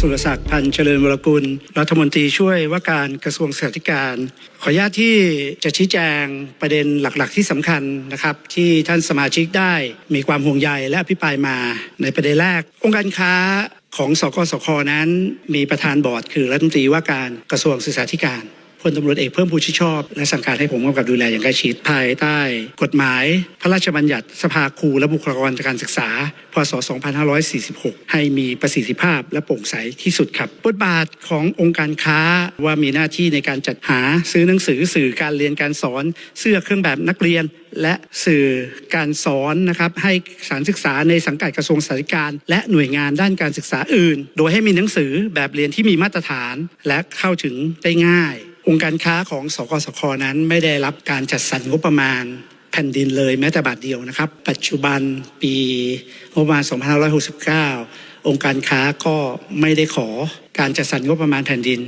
สุรศักดิ์พันธ์เจริญวรกุลรัฐมนตรีช่วยว่าการกระทรวงศึกษาธิการ ขออนุญาตที่จะชี้แจงประเด็นหลักๆ ที่สำคัญนะครับ ที่ท่านสมาชิกได้มีความห่วงใยและอภิปรายมาในประเด็นแรก องค์การค้าของสกสคนั้น มีประธานบอร์ดคือรัฐมนตรีว่าการกระทรวงศึกษาธิการ พลตำรวจเอกเพิ่มพูนชิดชอบ และสั่งการให้ผมกำกับดูแลอย่างใกล้ชิดภายใต้ กฎหมาย พระราชบัญญัติสภาครูและบุคลากรการศึกษา พศ 2546 ให้มีประสิทธิภาพและโปร่งใสที่สุดครับบทบาทขององค์การค้าว่ามีหน้าที่ในการจัดหาซื้อหนังสือสื่อการเรียนการสอนเสื้อเครื่องแบบนักเรียนและสื่อการสอนนะครับให้สถารศึกษาในสังกัดกระทรวงสาธารณการ และหน่วยงานด้านการศึกษาอื่น โดยให้มีหนังสือแบบเรียนที่มีมาตรฐาน และเข้าถึงได้ง่าย องค์การค้าของสกสคนั้นไม่ได้รับการจัดสรรงบประมาณแผ่นดินเลยแม้แต่บาทเดียวนะครับ ปัจจุบันปีงบประมาณ 2569 องค์การค้าก็ไม่ได้ขอการจัดสรรงบประมาณแผ่นดิน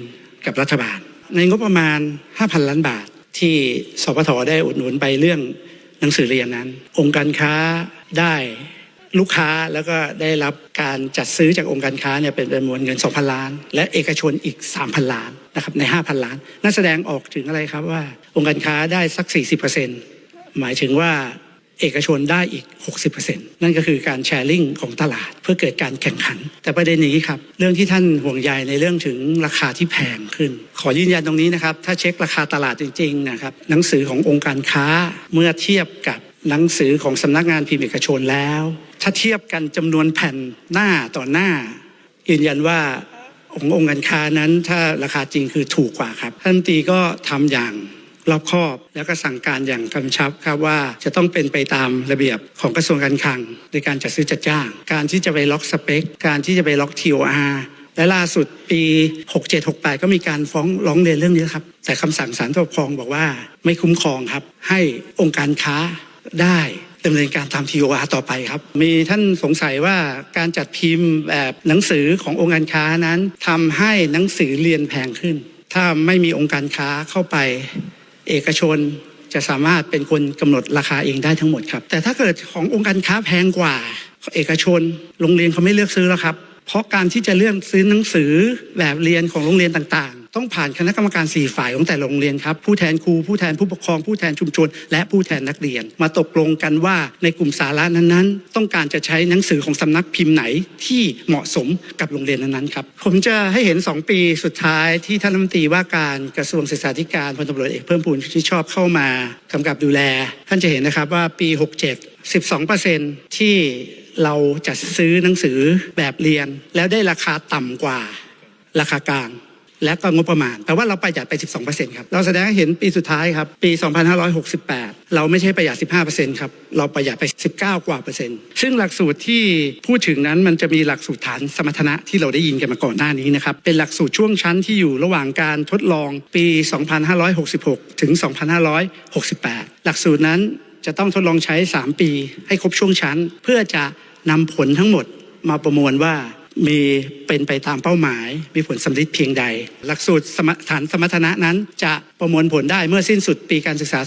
กับรัฐบาล ในงบประมาณ 5,000 ล้านบาท ที่สปทได้อุดหนุนไปเรื่องหนังสือเรียนนั้น องค์การค้าได้ ลูกค้าแล้วก็ได้รับการจัดซื้อจากองค์การค้าเนี่ยเป็นจำนวนเงิน 2,000 ล้าน และเอกชนอีก 3,000 ล้านนะครับใน 5,000 ล้าน นั่นแสดงออกถึงอะไรครับว่า องค์การค้าได้สัก 40%หมายถึงว่าเอกชนได้อีก 60%นั่นก็คือการแชร์ลิงของตลาดเพื่อเกิดการแข่งขัน แต่ประเด็นนี้ครับ เรื่องที่ท่านห่วงใยในเรื่องถึงราคาที่แพงขึ้น ขอยืนยันตรงนี้นะครับ ถ้าเช็คราคาตลาดจริงๆนะครับหนังสือขององค์การค้าเมื่อเทียบกับ หนังสือของสำนักงานพิมพ์เอกชนแล้ว ถ้าเทียบกันจำนวนแผ่นหน้าต่อหน้า ยืนยันว่าขององค์การค้านั้นถ้าราคาจริงคือถูกกว่าครับท่านตีก็ทำอย่างรอบคอบ แล้วก็สั่งการอย่างกำชับครับว่าจะต้องเป็นไปตามระเบียบของกระทรวงการคลัง ในการจัดซื้อจัดจ้าง การที่จะไปล็อกสเปค การที่จะไปล็อก TOR และล่าสุดปี 6768 ก็มีการฟ้องร้องเรียนเรื่องนี้ครับ แต่คำสั่งศาลปกครองบอกว่าไม่คุ้มครองครับ ให้องค์การค้า ได้ดำเนินการตาม TOR ต่อไปครับ มีท่านสงสัยว่าการจัดพิมพ์แบบหนังสือขององค์การค้านั้นทำให้หนังสือเรียนแพงขึ้น ถ้าไม่มีองค์การค้าเข้าไปเอกชนจะสามารถเป็นคนกำหนดราคาเองได้ทั้งหมดครับ แต่ถ้าเกิดขององค์การค้าแพงกว่า เอกชน โรงเรียนเขาไม่เลือกซื้อแล้วครับ เพราะการที่จะเลือกซื้อหนังสือแบบเรียนของโรงเรียนต่าง ต้องผ่านคณะกรรมการสี่ฝ่ายของแต่โรงเรียนครับ ผู้แทนครูผู้แทนผู้ปกครองผู้แทนชุมชน และผู้แทนนักเรียน มาตกลงกันว่าในกลุ่มสาระนั้นๆ ต้องการจะใช้หนังสือของสำนักพิมพ์ไหนที่เหมาะสมกับโรงเรียนนั้นๆครับผมจะให้เห็น 2 ปีสุดท้ายที่ท่านรัฐมนตรีว่าการกระทรวงศึกษาธิการพลตำรวจเอกเพิ่มพูนที่ชอบเข้ามากำกับดูแล ท่านจะเห็นนะครับว่าปี 67 12%ที่เราจัดซื้อหนังสือแบบเรียน แล้วได้ราคาต่ำกว่าราคากลาง และก็งบประมาณ แต่ว่าเราประหยัดไป 12%ครับ เราแสดงให้เห็นปีสุดท้ายครับ ปี 2568 เราไม่ใช่ประหยัด 15%ครับ เราประหยัดไป 19 กว่าเปอร์เซ็นต์ ซึ่งหลักสูตรที่พูดถึงนั้นมันจะมีหลักสูตรฐานสมรรถนะที่เราได้ยินกันมาก่อนหน้านี้นะครับ เป็นหลักสูตรช่วงชั้นที่อยู่ระหว่างการทดลองปี 2566 ถึง 2568 หลักสูตรนั้นจะต้องทดลองใช้ 3 ปี ให้ครบช่วงชั้น เพื่อจะนำผลทั้งหมดมาประมวลว่า มีเป็นไปตามเป้าหมาย มีผลสำลิดเพียงใด หลักสูตรสมฐานสมรรถนะนั้น จะประมวลผลได้เมื่อสิ้นสุดปีการศึกษา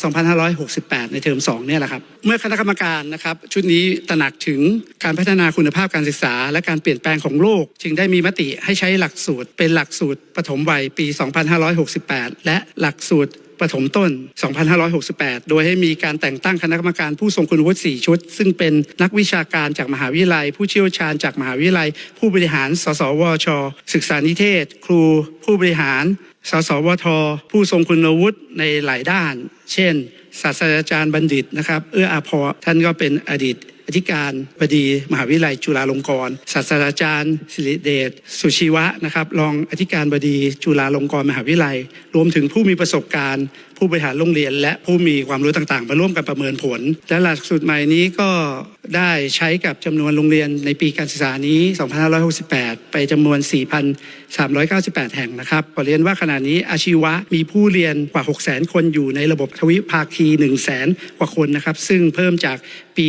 2568 ในเทอม 2 เนี่ยแหละครับ เมื่อคณะกรรมการนะครับชุดนี้ตระหนักถึงการพัฒนาคุณภาพการศึกษา และการเปลี่ยนแปลงของโลก จึงได้มีมติให้ใช้หลักสูตรเป็นหลักสูตรปฐมวัยปี 2568 และหลักสูตร ปฐมต้น 2568 โดยให้มีการแต่งตั้งคณะกรรมการผู้ทรงคุณวุฒิ4ชุด ซึ่งเป็นนักวิชาการจากมหาวิทยาลัย ผู้เชี่ยวชาญจากมหาวิทยาลัย ผู้บริหาร สสวช ศึกษานิเทศ ครู ผู้บริหาร สสวท ผู้ทรงคุณวุฒิในหลายด้าน เช่น ศาสตราจารย์บัณฑิตนะครับ เอื้ออาภรท่านก็เป็นอดีต อธิการบดี มหาวิทยาลัยจุฬาลงกรณ์ศาสตราจารย์สิริเดชสุชีวะนะครับรองอธิการบดีจุฬาลงกรณ์มหาวิทยาลัย รวมถึงผู้มีประสบการณ์ผู้บริหารโรงเรียน และผู้มีความรู้ต่างๆมาร่วมกันประเมินผล และหลักสูตรใหม่นี้ก็ได้ใช้กับจำนวนโรงเรียนในปีการศึกษานี้ 2568 ไปจำนวน 4,398 แห่งนะครับขอเรียนว่าขณะนี้อาชีวะมีผู้เรียนกว่า 600,000 คนอยู่ในระบบทวิภาคี 100,000 กว่าคนนะครับ ซึ่งเพิ่มจากปี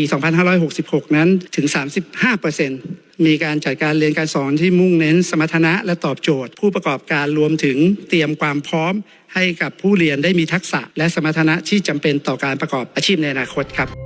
2566 นั้นถึง 35%มีการจัดการเรียนการสอนที่มุ่งเน้นสมรรถนะและตอบโจทย์ ผู้ประกอบการรวมถึงเตรียมความพร้อม ให้กับผู้เรียนได้มีทักษะและสมรรถนะที่จำเป็นต่อการประกอบอาชีพในอนาคตครับ